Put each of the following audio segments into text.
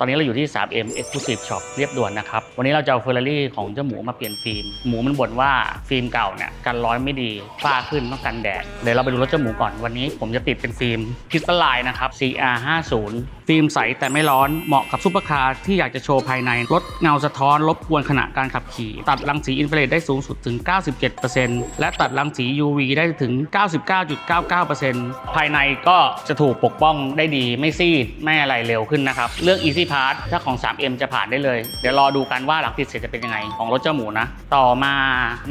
ตอนนี้เราอยู่ที่ 3M Exclusive Shop เรียบด่วนนะครับ วันนี้เราจะเอาเฟอร์รารี่ของเจ้าหมูมาเปลี่ยนฟิล์ม หมูมันบ่นว่าฟิล์มเก่าเนี่ยกันร้อนไม่ดีฝ้าขึ้นต้องกันแดด เดี๋ยวเราไปดูรถเจ้าหมูก่อน วันนี้ผมจะติดเป็นฟิล์มคริสตัลไลน์นะครับ CR50 ฟิล์มใสแต่ไม่ร้อนเหมาะกับซุปเปอร์คาร์ที่อยากจะโชว์ภายใน ลดเงาสะท้อนรบกวนขณะการขับขี่ ตัดรังสีอินฟราเรดได้สูงสุดถึง 97%และตัดรังสี UV ได้ถึง 99.99%ภายในก็จะถูกปกป้องได้ดีไม่ซีด ไม่อะไรเร็วขึ้นนะครับเรื่อง Easy Pass ถ้าของ 3M จะผ่านได้เลย เดี๋ยวรอดูกันว่าหลังติดเสร็จจะเป็นยังไงของรถเจ้าหมูนะ ต่อมา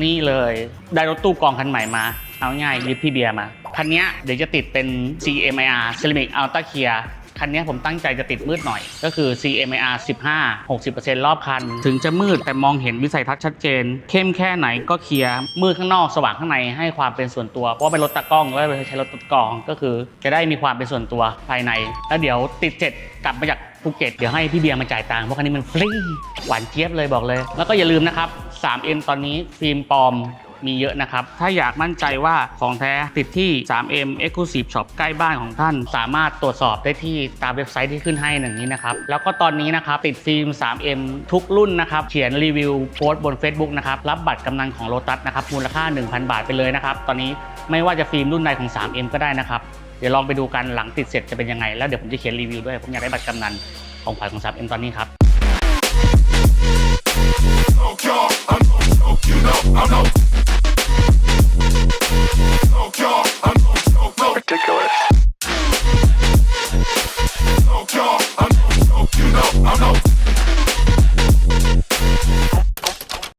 นี่เลย ได้รถตู้กองคันใหม่มา เอาง่ายยึดพี่เบียร์มาคันนี้เดี๋ยวจะติดเป็น CMIR Ceramic Ultra Clear คันนี้ผมตั้งใจจะติดมืดหน่อย ก็คือ C M R 15 60%รอบคัน ถึงจะมืดแต่มองเห็นวิสัยทัศน์ชัดเจน เข้มแค่ไหนก็เคลียร์มืดข้างนอกสว่างข้างในให้ความเป็นส่วนตัว เพราะเป็นรถตากล้องแล้วใช้รถตัดกรองก็คือ จะได้มีความเป็นส่วนตัวภายใน แล้วเดี๋ยวติดเสร็จกลับมาจากภูเก็ตเดี๋ยวให้พี่เบียร์มาจ่ายตังค์เพราะคันนี้มันฟรีหวานเจี๊ยบเลยบอกเลย แล้วก็อย่าลืมนะครับ 3M ตอนนี้ฟิล์มปลอม มีเยอะนะครับ ถ้าอยากมั่นใจว่าของแท้ติดที่ 3M Exclusive Shop ใกล้บ้านของท่าน สามารถตรวจสอบได้ที่ตามเว็บไซต์ที่ขึ้นให้อย่งนี้นะครับแล้วก็ตอนนี้นะครับติดฟิล์ม 3M ทุกรุ่นนะครับเขียนรีวิวโพสต์บน Facebook นะครับรับบัตรกำนันของโ o ตัสนะครับมูลค่า 1,000 บาทไปเลยนะครับตอนนี้ไม่ว่าจะฟิล์มรุ่นใดของ 3M ก็ได้นะครับเดี๋ยวลองไปดูกันหลังติดเสร็จจะเป็นยังไง แล้วเดี๋ยวผมจะเขียนรีวิวด้วย ผมอยากได้บัตรกำนันของขวัญของ 3M ตอนนี้ครับ